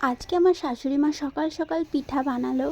আজকে আমার শাশুড়ি মা সকাল সকাল পিঠা বানালো।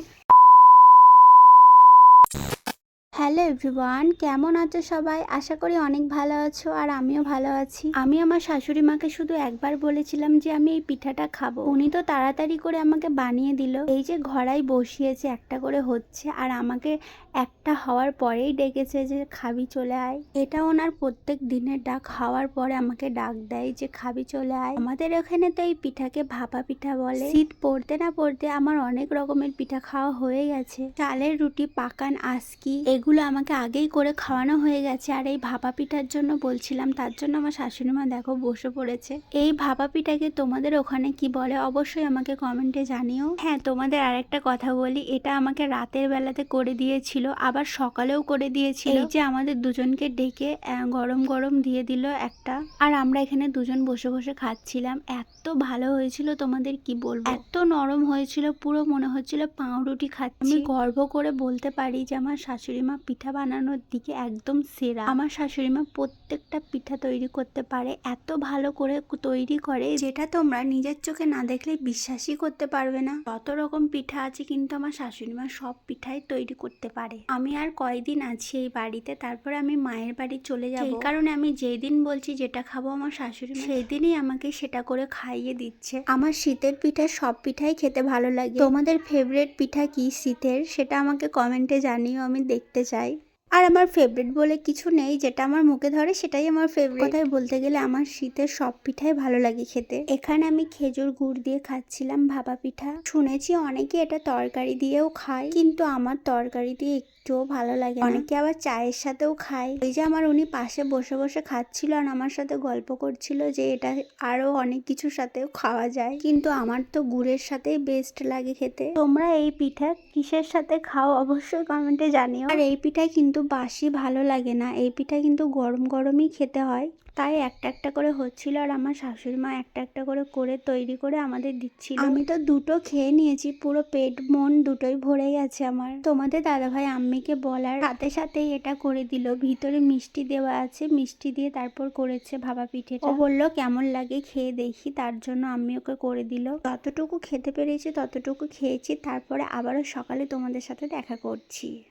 হ্যালো এভরিওয়ান, কেমন আছো সবাই? আশা করি অনেক ভালো আছো আর আমিও ভালো আছি। আমি আমার শাশুড়ি মাকে শুধু একবার বলেছিলাম যে আমি এই পিঠাটা খাব। উনি তো তাড়াতাড়ি করে আমাকে বানিয়ে দিল। এই যে ঘড়াই বসিয়েছে, একটা করে হচ্ছে আর আমাকে একটা হওয়ার পরেই ডেকেছে যে, খাবি চলে আয়। এটা ওনার প্রত্যেক দিনের ডাক। হওয়ার পরে আমাকে ডাক দেয় যে, খাবি চলে আয়। আমাদের এখানে তো এই পিঠাকে ভাপা পিঠা বলে। শীত পড়তে না পড়তে আমার অনেক রকমের পিঠা খাওয়া হয়ে গেছে। চালের রুটি, পাকান, আস্কি, এগুলো আমাকে আগেই করে খাওয়ানো হয়ে গেছে আর এই ভাপা পিঠার জন্য বলছিলাম, তার জন্য আমার শাশুড়ি মা দেখো বসে পড়েছে। এই ভাপা পিঠাকে তোমাদের ওখানে কি বলে অবশ্যই আমাকে কমেন্টে জানিও। হ্যাঁ তোমাদের আরেকটা কথা বলি, এটা আমাকে রাতের বেলাতে করে দিয়েছিল, আবার সকালেও করে দিয়েছিল। এই যে আমাদের দুজনকে ডেকে গরম গরম দিয়ে দিল একটা। আর আমরা এখানে দুজন বসে বসে খাচ্ছিলাম। এত ভালো হয়েছিল তোমাদের কি বলব? এত নরম হয়েছিল, পুরো মনে হচ্ছিল পাউরুটি খাচ্ছি। আমি গর্ব করে বলতে পারি যে আমার শাশুড়ি মা পিঠা বানানোর দিকে একদম সেরা। আমার শাশুড়ি মা প্রত্যেকটা পিঠা তৈরি করতে পারে এত ভালো করে তৈরি করে যেটা তোমরা নিজের চোখে না দেখলে বিশ্বাসই করতে পারবে না। যত রকম পিঠা আছে কিন্তু আমার শাশুড়ি মা সব পিঠাই তৈরি করতে পারে। আমি আর কয়দিন আছি এই বাড়িতে তারপরে আমি মায়ের বাড়ি চলে যাব। এই কারণে আমি যেই দিন বলছি যেটা খাব আমার শাশুড়ি মা সেই দিনই আমাকে সেটা করে খাইয়ে দিচ্ছে। আমার শীতের পিঠা সব পিঠাই খেতে ভালো লাগে। তোমাদের ফেভারিট পিঠা কি শীতের? সেটা আমাকে কমেন্টে জানিও আমি দেখতে চাই আর আমার ফেভারিট বলে কিছু নেই যেটা আমার মুখে ধরে সেটাই আমার ফেভারিট কথায় বলতে গেলে আমার শীতের সব পিঠাই ভালো লাগে খেতে। এখানে আমি খেজুর গুড় দিয়ে খাচ্ছিলাম ভাপা পিঠা। শুনেছি অনেকে এটা তরকারি দিয়েও খায় কিন্তু আমার তরকারি দিয়ে একটুও ভালো লাগে অনেকে আবার চায়ের সাথেও খায়। ওই যে আমার উনি পাশে বসে বসে খাচ্ছিল আর আমার সাথে গল্প করছিল যে এটা আরও অনেক কিছুর সাথেও খাওয়া যায়। কিন্তু আমার তো গুড়ের সাথেই বেস্ট লাগে খেতে। তোমরা এই পিঠা কিসের সাথে খাও অবশ্যই কমেন্টে জানিও। আর এই পিঠা কিন্তু বাসি ভালো লাগে না। এই পিঠা কিন্তু গরম গরমই খেতে হয়। তাই একটা একটা করে হচ্ছিল আর আমার শাশুড়ি মা একটা একটা করে করে তৈরি করে আমাদের দিচ্ছিল। আমি তো দুটো খেয়ে নিয়েছি, পুরো পেট মন দুটোই ভরে গেছে আমার। তোমাদের দাদাভাই আম্মিকে বলার সাথে সাথেই এটা করে দিল। ভিতরে মিষ্টি দেওয়া আছে, মিষ্টি দিয়ে তারপর করেছে ভাবা পিঠেটা। ও বলল, কেমন লাগে খেয়ে দেখি। তার জন্য আমি ওকে করে দিল। যতটুকু খেতে পেরেছি ততটুকু খেয়েছি। তারপরে আবারও সকালে তোমাদের সাথে দেখা করছি।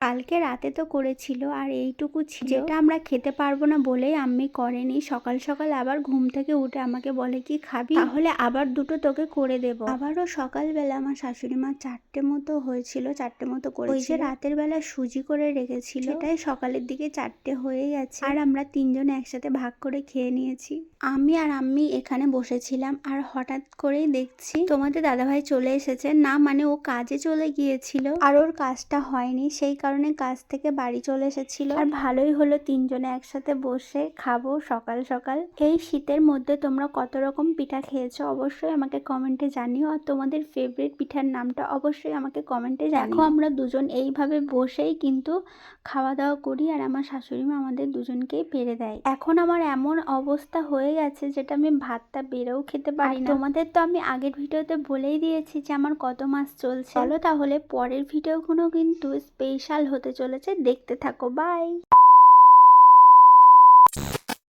কালকে রাতে তো করেছিল আর এইটুকু ছিল। যেটা আমরা খেতে পারব না বলেই আম্মি করেনি। সকাল সকাল আবার ঘুম থেকে উঠে আমাকে বলে, কি খাবি? তাহলে আবার দুটো তোকে করে দেব। আবারও সকালবেলা আমার শাশুড়ি মা চারটে মতো হয়েছিল, চারটে মতো করে ওই যে রাতের বেলা সুজি করে রেখেছিল। সেটাই সকালের দিকে চারটে হয়ে গেছে। আর আমরা তিনজন একসাথে ভাগ করে খেয়ে নিয়েছি। আমি আর আম্মি এখানে বসেছিলাম আর হঠাৎ করেই দেখছি তোমাদের দাদাভাই চলে এসেছে। না মানে ও কাজে চলে গিয়েছিল। আর ওর কাজটা হয়নি। সেই কারণে কাজ থেকে বাড়ি চলে এসেছিল। আর ভালোই হলো তিনজনে একসাথে বসে খাব সকাল সকাল। এই শীতের মধ্যে তোমরা কত রকম পিঠা খেয়েছো অবশ্যই আমাকে কমেন্টে জানিও। আর তোমাদের ফেভারিট পিঠার নামটা অবশ্যই আমাকে কমেন্টে জানিও। আমরা দুজন এইভাবে বসেই কিন্তু খাওয়া দাওয়া করি আর আমার শাশুড়ি মা আমাদের দুজনকেই পেরে দেয়। এখন আমার এমন অবস্থা হয়ে গেছে যেটা আমি ভাতটা বেরেও খেতে পারি না। তোমাদের তো আমি আগের ভিডিওতে বলেই দিয়েছি যে আমার কত মাস চলছে। চলো তাহলে পরের ভিডিওগুলো কিন্তু স্পেশাল হতে চলেছে। দেখতে থাকো বাই